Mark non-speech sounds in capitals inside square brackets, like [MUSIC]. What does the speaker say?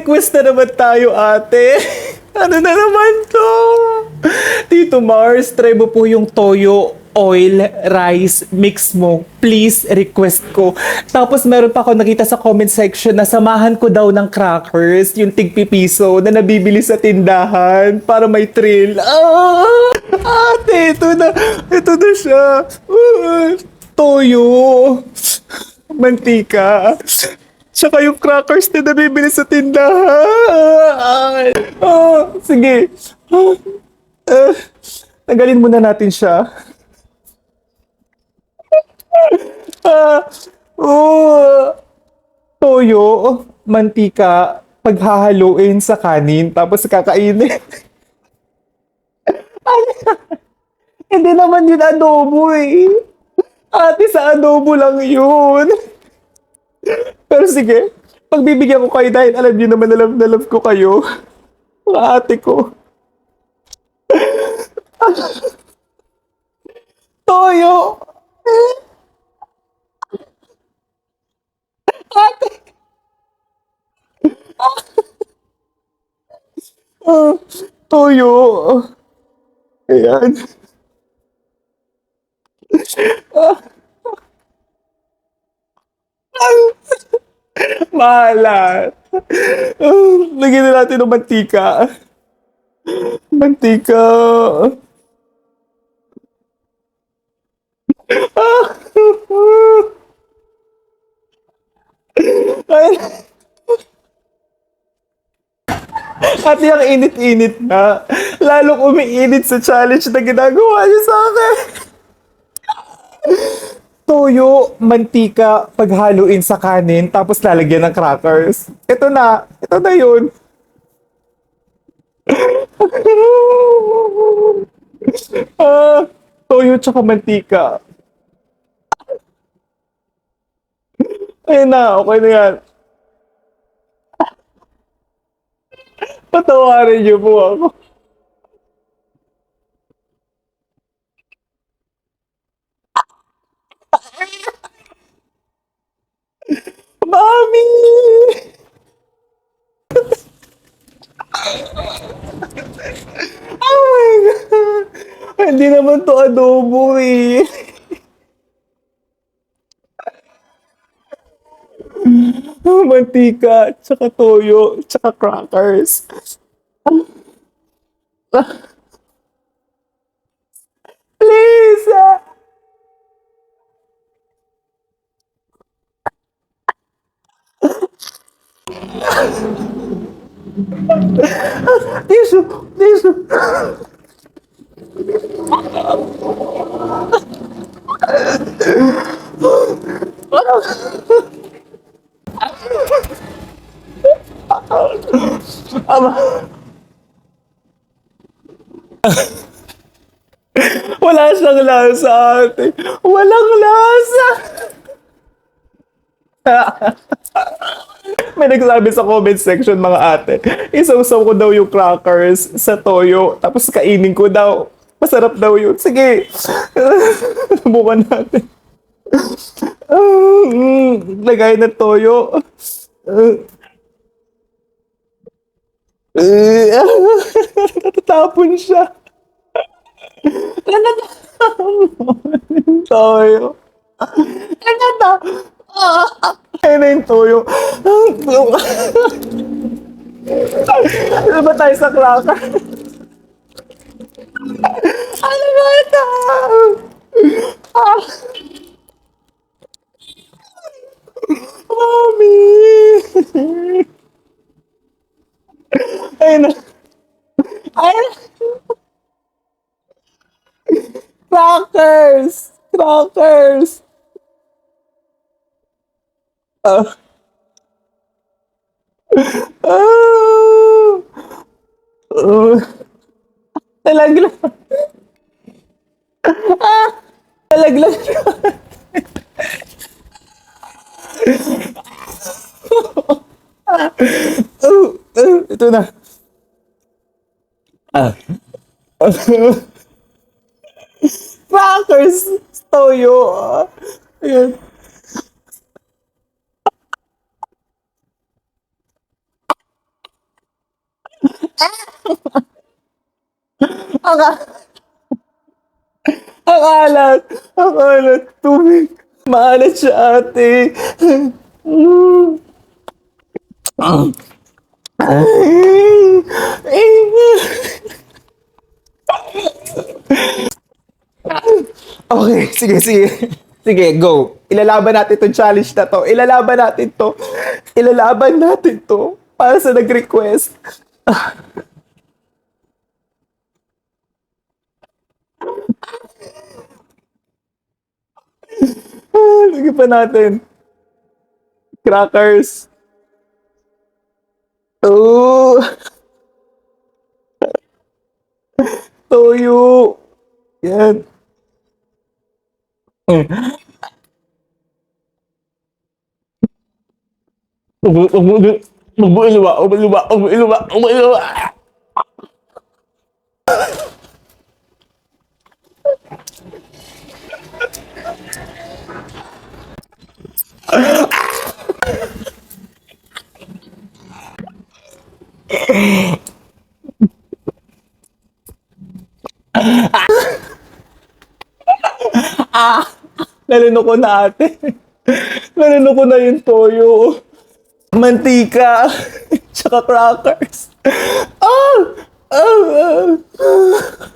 request na naman tayo, ate. [LAUGHS] Ano na naman to? Tito Mars, try mo po yung toyo oil rice mix mo. Please, request ko. Tapos meron pa ako nakita sa comment section na samahan ko daw ng crackers, yung tigpipiso na nabibili sa tindahan para may thrill. Ah! Ate, ito na. Ito na siya. Ah, toyo. Mantika. Tsaka yung crackers na nabibili sa tindahan. Ah, sige. Ah, ah, tanggalin muna natin siya. Ah, oh, toyo, mantika, paghahaluin sa kanin, tapos kakainin. Hindi naman yun adobo eh. Ate, sa adobo lang yun. Pero sige, pagbibigyan ko kayo dahil alam niyo naman na love na love ko kayo. [LAUGHS] Mga ate ko. [LAUGHS] Toyo! [LAUGHS] Ate! Ah, toyo! Ayan. Malat. [LAUGHS] Ah, Lagyan na natin ng mantika. Mantika. [LAUGHS] At yung init-init na, lalong umiinit sa challenge na ginagawa niyo sa akin. Toyo, mantika, paghaluin sa kanin, tapos lalagyan ng crackers. Ito na. Ito na yun. [LAUGHS] ah, toyo tsaka mantika. Ayun na, okay na yan. Patawarin niyo po ako. Oh my God! Hindi naman to adobo eh. Mantika, tsaka toyo, tsaka crackers. Please! Tissue! Tissue! Wala siyang lasa, ate. Walang lasa! [LAUGHS] May nagsabi sa comment section, mga ate. Isawsaw ko daw yung crackers sa toyo, tapos kainin ko daw. Masarap daw yun. Sige. [LAUGHS] Subukan natin. Ah, Lagay ng toyo. Ah. [LAUGHS] Natatapon siya. Natatapon. Toyo. Natatapon. Ayun na yung toyo. Ano ba tayo sa cracker? Ano ba ito? Ah. Ayun na. Na. Crackers! Crackers! Ah. Ah. Uh. Talaglag. Ah. Talaglag. Uh, uh, ito na. Ah. Crackers! Toyo. Ayan. Ang, ang alat. Ang alat. Tubig. Maalat siya, ate. Okay, sige, sige. Sige, go. Ilalaban natin itong challenge na to. Ilalaban natin to. Ilalaban natin to. Para sa nag-request. Ah, Lagyan pa natin. Crackers. Oh. Toyo. Yan. Ubu, ubu, ubu, ubu, iluwa, ubu, iluwa. Nalunoko na ate. Nalunoko na yung toyo. Mantika. Tsaka crackers. Ah! Ah! ah.